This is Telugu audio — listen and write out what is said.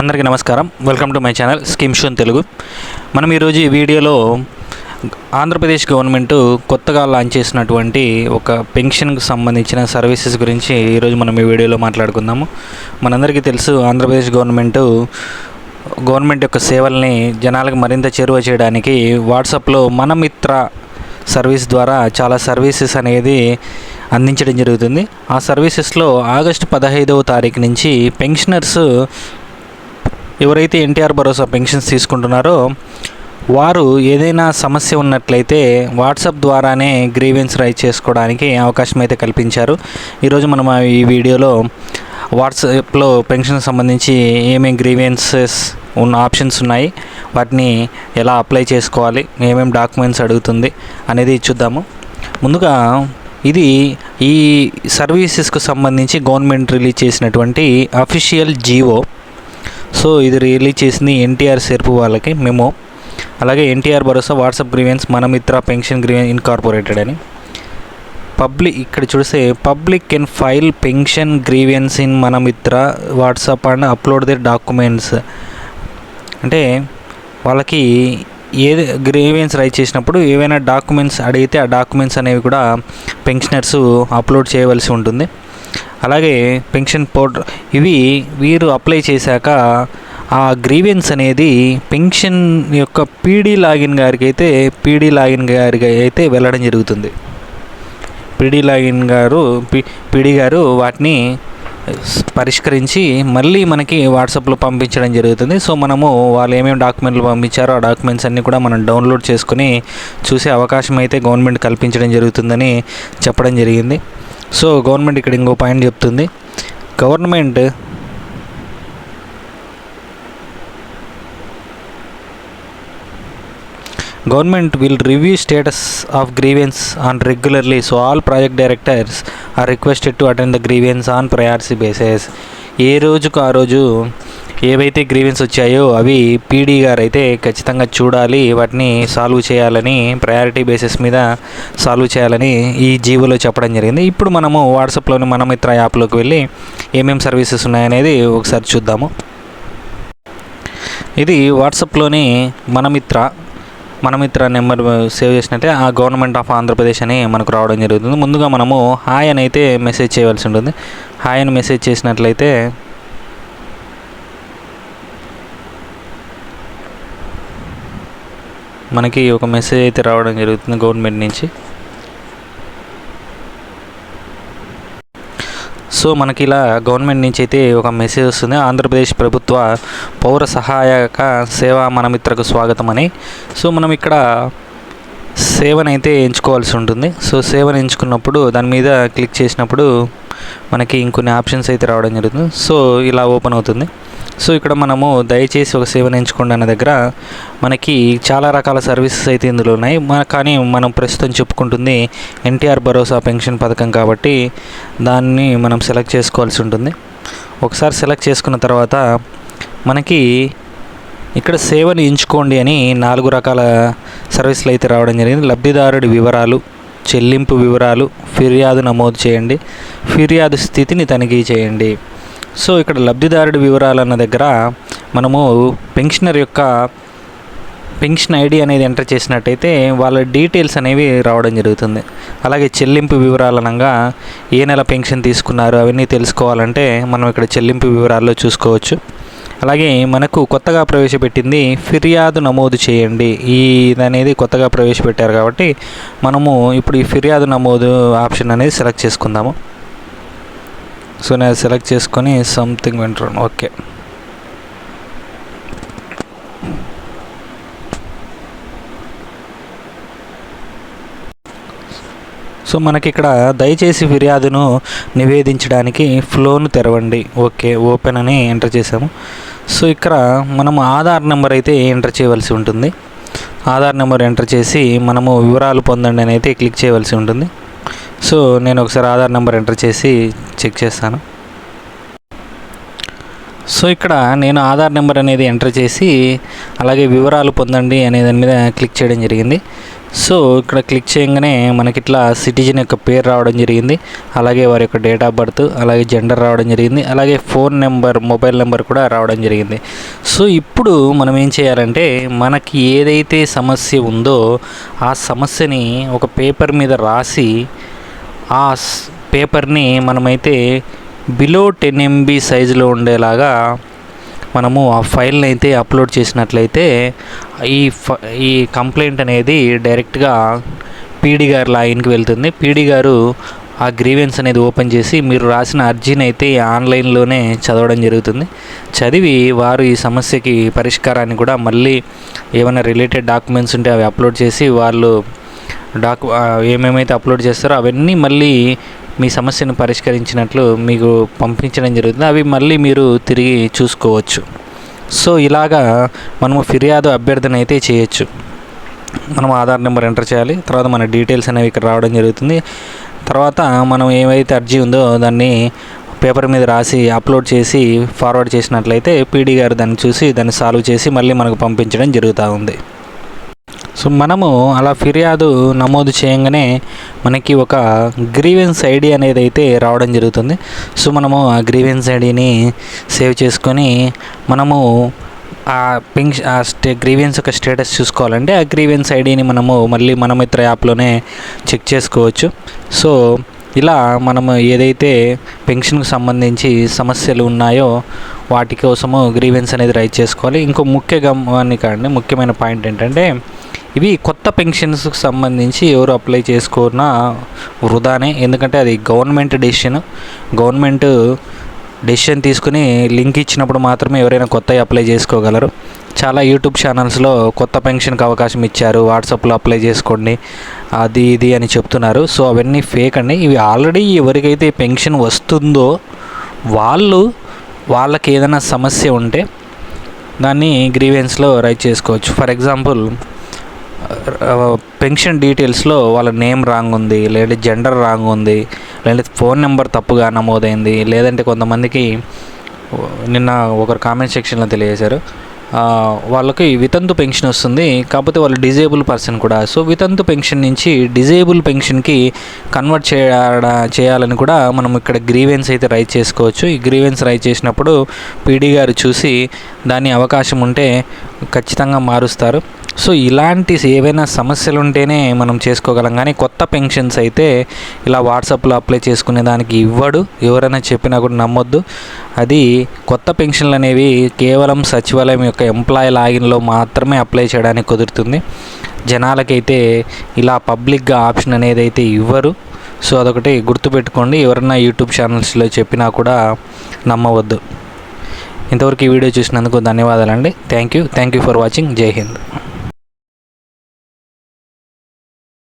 అందరికీ నమస్కారం. వెల్కమ్ టు మై ఛానల్ స్కిమ్ షోన్ తెలుగు మనం ఈరోజు ఈ వీడియోలో ఆంధ్రప్రదేశ్ గవర్నమెంట్ కొత్తగా లాంచ్ చేసినటువంటి ఒక పెన్షన్కి సంబంధించిన సర్వీసెస్ గురించి ఈరోజు మనం ఈ వీడియోలో మాట్లాడుకుందాము. మనందరికీ తెలుసు ఆంధ్రప్రదేశ్ గవర్నమెంట్ గవర్నమెంట్ యొక్క సేవల్ని జనాలకు మరింత చేరువ చేయడానికి వాట్సాప్లో మన మిత్ర సర్వీస్ ద్వారా చాలా సర్వీసెస్ అనేది అందించడం జరుగుతుంది. ఆ సర్వీసెస్లో ఆగస్టు పదహైదవ తారీఖు నుంచి పెన్షనర్స్ ఎవరైతే ఎన్టీఆర్ భరోసా పెన్షన్స్ తీసుకుంటున్నారో వారు ఏదైనా సమస్య ఉన్నట్లయితే వాట్సాప్ ద్వారానే గ్రీవెన్స్ రైజ్ చేసుకోవడానికి అవకాశం అయితే కల్పించారు. ఈరోజు మనం ఆ ఈ వీడియోలో వాట్సాప్లో పెన్షన్ సంబంధించి ఏమేమి గ్రీవెన్సెస్ ఉన్న ఆప్షన్స్ ఉన్నాయి వాటిని ఎలా అప్లై చేసుకోవాలి ఏమేమి డాక్యుమెంట్స్ అడుగుతుంది అనేది చూద్దాము. ముందుగా ఇది ఈ సర్వీసెస్కు సంబంధించి గవర్నమెంట్ రిలీజ్ చేసినటువంటి అఫీషియల్ జీవో సో ఇది రిలీజ్ చేసింది ఎన్టీఆర్ సెర్పు వాళ్ళకి మేము. అలాగే ఎన్టీఆర్ భరోసా WhatsApp grievance Mana Mitra pension grievance incorporated అని. పబ్లిక్ ఇక్కడ చూస్తే public can file pension grievance in Mana Mitra WhatsApp and upload the documents అంటే వాళ్ళకి ఏది గ్రీవెన్స్ రైట్ చేసినప్పుడు ఏవైనా డాక్యుమెంట్స్ అడిగితే ఆ డాక్యుమెంట్స్ అనేవి కూడా పెన్షనర్స్ అప్లోడ్ చేయవలసి ఉంటుంది. అలాగే పెన్షన్ పోర్ట్ ఇవి వీరు అప్లై చేశాక ఆ గ్రీవెన్స్ అనేది పెన్షన్ యొక్క పీడీ లాగిన్ గారికి అయితే పీడీ లాగిన్ గారికి అయితే వెళ్ళడం జరుగుతుంది. పీడీ లాగిన్ గారు పి పీడీ గారు వాటిని పరిష్కరించి మళ్ళీ మనకి వాట్సాప్లో పంపించడం జరుగుతుంది. సో మనము వాళ్ళు ఏమేమి డాక్యుమెంట్లు పంపించారో ఆ డాక్యుమెంట్స్ అన్నీ కూడా మనం డౌన్లోడ్ చేసుకుని చూసే అవకాశం అయితే గవర్నమెంట్ కల్పించడం జరుగుతుందని చెప్పడం జరిగింది. సో గవర్నమెంట్ ఇక్కడ ఇంకో పాయింట్ చెప్తుంది. Government government will review status of grievance on regularly so all project directors are requested to attend the grievance on priority bases ఏ రోజుకు ఆ రోజు ఏవైతే గ్రీవెన్స్ వచ్చాయో అవి పీడీ గారు అయితే ఖచ్చితంగా చూడాలి. వాటిని సాల్వ్ చేయాలని ప్రయారిటీ బేసిస్ మీద సాల్వ్ చేయాలని ఈ జీవోలో చెప్పడం జరిగింది. ఇప్పుడు మనము వాట్సాప్లోని మన మిత్ర యాప్లోకి వెళ్ళి ఏమేమి సర్వీసెస్ ఉన్నాయనేది ఒకసారి చూద్దాము. ఇది వాట్సాప్లోని మన మిత్ర మన మిత్ర నెంబర్ సేవ్ చేసినట్టే ఆ గవర్నమెంట్ ఆఫ్ ఆంధ్రప్రదేశ్ అని మనకు రావడం జరుగుతుంది. ముందుగా మనము హాయ్ అని అయితే మెసేజ్ చేయవలసి ఉంటుంది. హాయ్ అని మెసేజ్ చేసినట్లయితే మనకి ఒక మెసేజ్ అయితే రావడం జరుగుతుంది గవర్నమెంట్ నుంచి. సో మనకి ఇలా గవర్నమెంట్ నుంచి అయితే ఒక మెసేజ్ వస్తుంది. ఆంధ్రప్రదేశ్ ప్రభుత్వ పౌర సహాయక సేవా మనమిత్రకు స్వాగతం అని. సో మనం ఇక్కడ సేవనైతే ఎంచుకోవాల్సి ఉంటుంది. సో సేవను ఎంచుకున్నప్పుడు దాని మీద క్లిక్ చేసినప్పుడు మనకి ఇంకొన్ని ఆప్షన్స్ అయితే రావడం జరుగుతుంది. సో ఇలా ఓపెన్ అవుతుంది. సో ఇక్కడ మనము దయచేసి ఒక సేవను ఎంచుకోండి అనే దగ్గర మనకి చాలా రకాల సర్వీసెస్ అయితే ఇందులో ఉన్నాయి. మన కానీ మనం ప్రస్తుతం చెప్పుకుంటుంది ఎన్టీఆర్ భరోసా పెన్షన్ పథకం కాబట్టి దాన్ని మనం సెలెక్ట్ చేసుకోవాల్సి ఉంటుంది. ఒకసారి సెలెక్ట్ చేసుకున్న తర్వాత మనకి ఇక్కడ సేవను ఎంచుకోండి అని నాలుగు రకాల సర్వీసులు అయితే రావడం జరిగింది. లబ్ధిదారుడి వివరాలు చెల్లింపు వివరాలు ఫిర్యాదు నమోదు చేయండి. ఫిర్యాదు స్థితిని తనిఖీ చేయండి. సో ఇక్కడ లబ్ధిదారుడి వివరాలు అన్న దగ్గర మనము పెన్షనర్ యొక్క పెన్షన్ ఐడి అనేది ఎంటర్ చేసినట్టయితే వాళ్ళ డీటెయిల్స్ అనేవి రావడం జరుగుతుంది. అలాగే చెల్లింపు వివరాలు అనగా ఏ నెల పెన్షన్ తీసుకున్నారు అవన్నీ తెలుసుకోవాలంటే మనం ఇక్కడ చెల్లింపు వివరాల్లో చూసుకోవచ్చు. అలాగే మనకు కొత్తగా ప్రవేశపెట్టింది ఫిర్యాదు నమోదు చేయండి. ఈ ఇది అనేది కొత్తగా ప్రవేశపెట్టారు కాబట్టి మనము ఇప్పుడు ఈ ఫిర్యాదు నమోదు ఆప్షన్ అనేది సెలెక్ట్ చేసుకుందాము. సో నేను సెలెక్ట్ చేసుకొని సంథింగ్ వింటాను ఓకే సో మనకి ఇక్కడ దయచేసి ఫిర్యాదును నివేదించడానికి ఫ్లోను తెరవండి. ఓకే ఓపెన్ అని ఎంటర్ చేసాము సో ఇక్కడ మనం ఆధార్ నెంబర్ అయితే ఎంటర్ చేయవలసి ఉంటుంది. ఆధార్ నెంబర్ ఎంటర్ చేసి మనము వివరాలు పొందండి అని అయితే క్లిక్ చేయవలసి ఉంటుంది. సో నేను ఒకసారి ఆధార్ నెంబర్ ఎంటర్ చేసి చెక్ చేస్తాను. సో ఇక్కడ నేను ఆధార్ నెంబర్ అనేది ఎంటర్ చేసి అలాగే వివరాలు పొందండి అనే దాని మీద క్లిక్ చేయడం జరిగింది. సో ఇక్కడ క్లిక్ చేయగానే మనకి ఇట్లా సిటిజన్ యొక్క పేరు రావడం జరిగింది. అలాగే వారి యొక్క డేట్ ఆఫ్ బర్త్ అలాగే జెండర్ రావడం జరిగింది. అలాగే ఫోన్ నెంబర్ మొబైల్ నెంబర్ కూడా రావడం జరిగింది. సో ఇప్పుడు మనం ఏం చేయాలంటే మనకి ఏదైతే సమస్య ఉందో ఆ సమస్యని ఒక పేపర్ మీద రాసి ఆ పేపర్ని మనమైతే బిలో టెన్ ఎంబీ సైజులో ఉండేలాగా మనము ఆ ఫైల్ని అయితే అప్లోడ్ చేసినట్లయితే ఈ ఫ ఈ కంప్లైంట్ అనేది డైరెక్ట్గా పీడీ గారి లాగిన్కి వెళ్తుంది. పీడీ గారు ఆ గ్రీవెన్స్ అనేది ఓపెన్ చేసి మీరు రాసిన అర్జీని అయితే ఆన్లైన్లోనే చదవడం జరుగుతుంది. చదివి వారు ఈ సమస్యకి పరిష్కారాన్ని కూడా మళ్ళీ ఏమైనా రిలేటెడ్ డాక్యుమెంట్స్ ఉంటే అవి అప్లోడ్ చేసి వాళ్ళు డాకు ఏమేమైతే అప్లోడ్ చేస్తారో అవన్నీ మళ్ళీ మీ సమస్యను పరిష్కరించినట్లు మీకు పంపించడం జరుగుతుంది. అవి మళ్ళీ మీరు తిరిగి చూసుకోవచ్చు. సో ఇలాగా మనము ఫిర్యాదు అభ్యర్థన అయితే చేయొచ్చు. మనం ఆధార్ నెంబర్ ఎంటర్ చేయాలి. తర్వాత మన డీటెయిల్స్ అనేవి ఇక్కడ రావడం జరుగుతుంది. తర్వాత మనం ఏమైతే అర్జీ ఉందో దాన్ని పేపర్ మీద రాసి అప్లోడ్ చేసి ఫార్వర్డ్ చేసినట్లయితే పీడీ గారు దాన్ని చూసి దాన్ని సాల్వ్ చేసి మళ్ళీ మనకు పంపించడం జరుగుతూ ఉంది. సో మనము అలా ఫిర్యాదు నమోదు చేయగానే మనకి ఒక గ్రీవెన్స్ ఐడి అనేది అయితే రావడం జరుగుతుంది. సో మనము ఆ గ్రీవెన్స్ ఐడిని సేవ్ చేసుకొని మనము ఆ పింక్ ఆ స్టే గ్రీవెన్స్ యొక్క స్టేటస్ చూసుకోవాలంటే ఆ గ్రీవెన్స్ ఐడిని మనము మళ్ళీ మన మిత్ర యాప్లోనే చెక్ చేసుకోవచ్చు. సో ఇలా మనము ఏదైతే పెన్షన్కి సంబంధించి సమస్యలు ఉన్నాయో వాటి కోసము గ్రీవెన్స్ అనేది రైట్ చేసుకోవాలి. ఇంకో ముఖ్య గమనిక అండి ముఖ్యమైన పాయింట్ ఏంటంటే ఇవి కొత్త పెన్షన్స్కి సంబంధించి ఎవరు అప్లై చేసుకున్నా వృధానే. ఎందుకంటే అది గవర్నమెంట్ డెసిషన్. గవర్నమెంట్ డెసిషన్ తీసుకుని లింక్ ఇచ్చినప్పుడు మాత్రమే ఎవరైనా కొత్తవి అప్లై చేసుకోగలరు. చాలా యూట్యూబ్ ఛానల్స్లో కొత్త పెన్షన్కి అవకాశం ఇచ్చారు. వాట్సాప్లో అప్లై చేసుకోండి. అది ఇది అని చెప్తున్నారు. సో అవన్నీ ఫేక్ అండి. ఇవి ఆల్రెడీ ఎవరికైతే పెన్షన్ వస్తుందో వాళ్ళు వాళ్ళకి ఏదైనా సమస్య ఉంటే దాన్ని గ్రీవెన్స్లో రైట్ చేసుకోవచ్చు. ఫర్ ఎగ్జాంపుల్ పెన్షన్ డీటెయిల్స్లో వాళ్ళ నేమ్ రాంగ్ ఉంది లేదంటే జెండర్ రాంగ్ ఉంది లేదంటే ఫోన్ నెంబర్ తప్పుగా నమోదైంది లేదంటే కొంతమందికి నిన్న ఒకరు కామెంట్ సెక్షన్లో తెలియజేశారు. వాళ్ళకి వితంతు పెన్షన్ వస్తుంది కాకపోతే వాళ్ళు డిజేబుల్ పర్సన్ కూడా. సో వితంతు పెన్షన్ నుంచి డిజేబుల్ పెన్షన్కి కన్వర్ట్ చేయడ చేయాలని కూడా మనం ఇక్కడ గ్రీవెన్స్ అయితే రైట్ చేసుకోవచ్చు. ఈ గ్రీవెన్స్ రైట్ చేసినప్పుడు పీడీ గారు చూసి దాని అవకాశం ఉంటే ఖచ్చితంగా మారుస్తారు. సో ఇలాంటి ఏవైనా సమస్యలు ఉంటేనే మనం చేసుకోగలం. కానీ కొత్త పెన్షన్స్ అయితే ఇలా వాట్సాప్లో అప్లై చేసుకునే దానికి ఇవ్వడు. ఎవరైనా చెప్పినా కూడా నమ్మొద్దు. అది కొత్త పెన్షన్లు అనేవి కేవలం సచివాలయం యొక్క ఎంప్లాయీ లాగిన్లో మాత్రమే అప్లై చేయడానికి కుదురుతుంది. జనాలకైతే ఇలా పబ్లిక్గా ఆప్షన్ అనేది అయితే ఇవ్వరు. సో అదొకటి గుర్తుపెట్టుకోండి. ఎవరైనా యూట్యూబ్ ఛానల్స్లో చెప్పినా కూడా నమ్మవద్దు. ఇంతవరకు ఈ వీడియో చూసినందుకు ధన్యవాదాలండి. Thank you thank you for watching జై హింద్